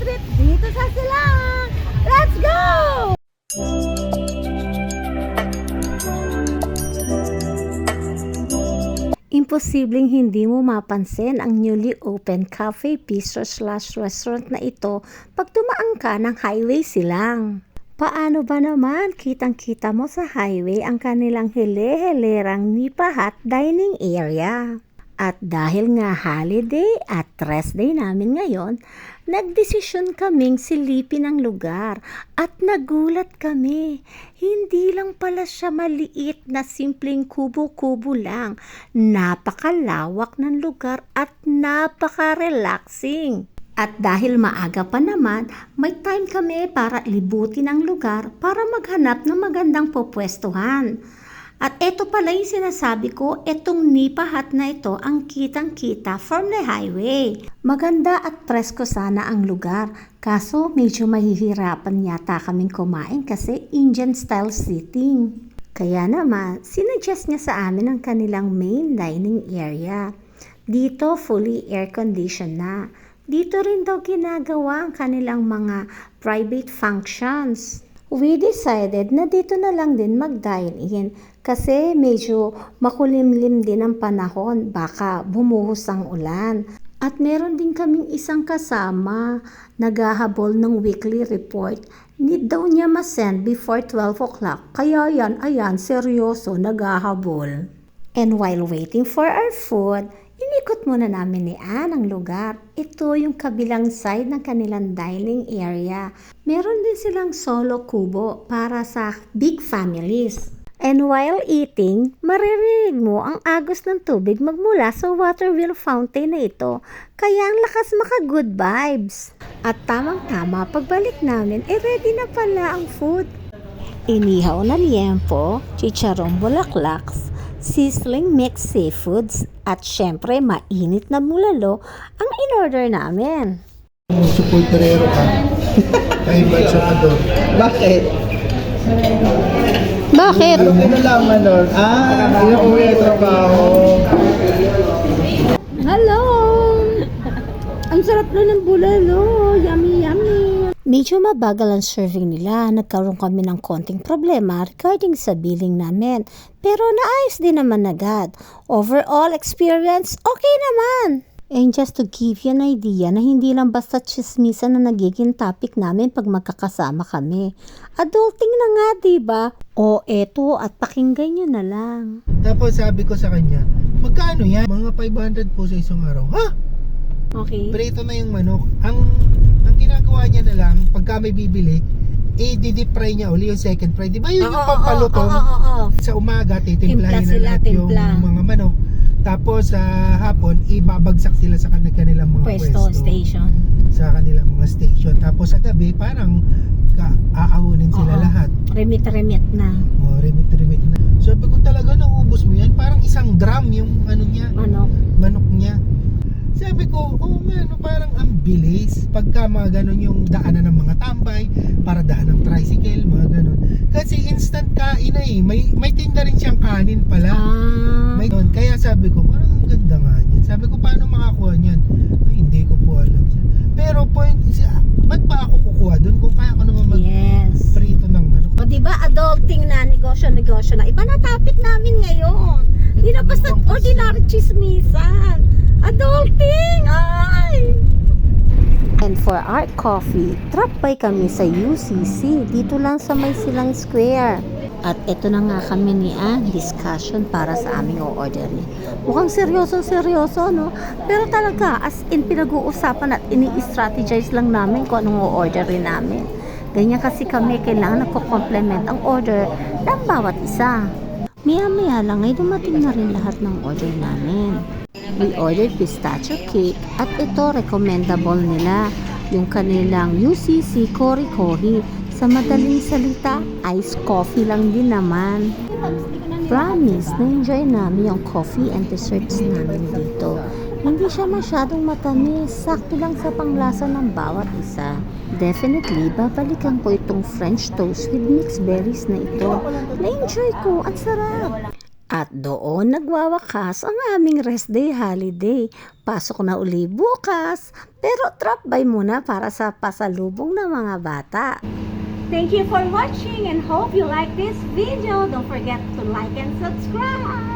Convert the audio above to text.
trip dito sa Silang! Let's go! Imposibleng hindi mo mapansin ang newly open cafe, bistro slash restaurant na ito pag dumaan ka ng highway silang. Paano ba naman kitang-kita mo sa highway ang kanilang hele-helerang nipahat dining area? At dahil nga holiday at rest day namin ngayon, nagdesisyon kaming silipin ang lugar at nagulat kami. Hindi lang pala siya maliit na simpleng kubo-kubo lang. Napakalawak ng lugar at napaka-relaxing. At dahil maaga pa naman, may time kami para libutin ang lugar para maghanap ng magandang popwestuhan. At ito pala yung sinasabi ko, itong nipahat na ito ang kitang-kita from the highway. Maganda at presko sana ang lugar, kaso medyo mahihirapan yata kaming kumain kasi Indian style seating. Kaya naman, sinuggest niya sa amin ang kanilang main dining area. Dito fully air-conditioned na. Dito rin daw ginagawa ang kanilang mga private functions. We decided na dito na lang din mag-dine in kasi medyo makulimlim din ang panahon, baka bumuhos ang ulan. At meron din kaming isang kasama, naghahabol ng weekly report. Need daw niya masend before 12 o'clock, kaya yan, ayan, seryoso, naghahabol. And while waiting for our food, Inikot muna namin ni Ann ang lugar. Ito yung kabilang side ng kanilang dining area. Meron din silang solo kubo para sa big families. And while eating, maririnig mo ang agos ng tubig magmula sa water wheel fountain na ito. Kaya ang lakas maka good vibes. At tamang-tama pagbalik namin, eh ready na pala ang food. Inihaw na liempo, chicharong bulaklaks, sizzling mixed seafoods, at syempre mainit na bulalo ang in-order namin. Supulterero ka. Ay, ba't siya ka doon? Bakit? Bakit? Anong kinalaman nun? Ah, yung uwi ng trabaho. Hello! Ang sarap na ng bulalo. Yummy, yummy. Medyo mabagal ang serving nila. Nagkaroon kami ng konting problema regarding sa billing namin. Pero naayos din naman agad. Overall experience, okay naman. And just to give you an idea na hindi lang basta chismisan na nagiging topic namin pag magkakasama kami. Adulting na nga, di ba? O eto, at pakinggan nyo na lang. Tapos sabi ko sa kanya, magkano yan? Mga 500 po sa isang araw. Ha? Okay. Prito na yung manok. Ang ginagawa niya na lang, pagka may bibili, di-deep fry niya uli yung second fry. Di ba yun yung pampalutong? Oo, oo, oo. Sa umaga, titimplahin Timpla na sila, yung mga manok. Tapos sa hapon, ibabagsak sila sa kanil- kanilang mga Pwesto, pwesto. station. Sa kanilang mga station. Tapos sa gabi, parang aahunin sila Oo. lahat. Remit-remit na. Oh, remit-remit na. Sabi ko talaga, naubos mo yan. Parang isang drum yung ano niya, Ano? manok niya. Sabi ko, oo nga, no, parang ang bilis. Pagka mga ganun yung daanan ng mga tambay, para daan ng tricycle, mga ganun. Kasi instant kain na eh. May, may tinda rin siyang kanin pala. Ah. May doon. Kaya sabi ko, parang ang ganda nga niyan. Sabi ko, paano makakuha niyan? Ay, hindi ko po alam. Pero point, is, ah, ba't pa ako kukuha doon kung kaya ko naman Yes. mag-prito ng manok? O di ba adulting na negosyo-negosyo na. Iba na topic namin ngayon. Hindi na basta ordinary chismisan. Adulting! Ay! And for our coffee, drop by kami sa UCC. Dito lang sa may silang square. At ito na nga kami ni Ann, discussion para sa aming o-order ni. Mukhang seryoso-seryoso, no? Pero talaga, as in pinag-uusapan at ini-strategize lang namin kung anong o-orderin namin. Ganyan kasi kami kailangan nagko-complement ang order ng bawat isa. Maya-maya lang ay dumating na rin lahat ng order namin. We ordered pistachio cake at ito recommendable nila yung kanilang UCC Kori Kohi. Sa madaling salita, iced coffee lang din naman. Promise, na-enjoy namin yung coffee and desserts namin dito. Hindi siya masyadong matamis, sakto lang sa panglasa ng bawat isa. Definitely, babalikan ko itong French toast with mixed berries na ito. Na-enjoy ko, ang sarap! At doon nagwawakas ang aming rest day holiday. Pasok na uli bukas, pero drop by muna para sa pasalubong ng mga bata. Thank you for watching and hope you like this video. Don't forget to like and subscribe.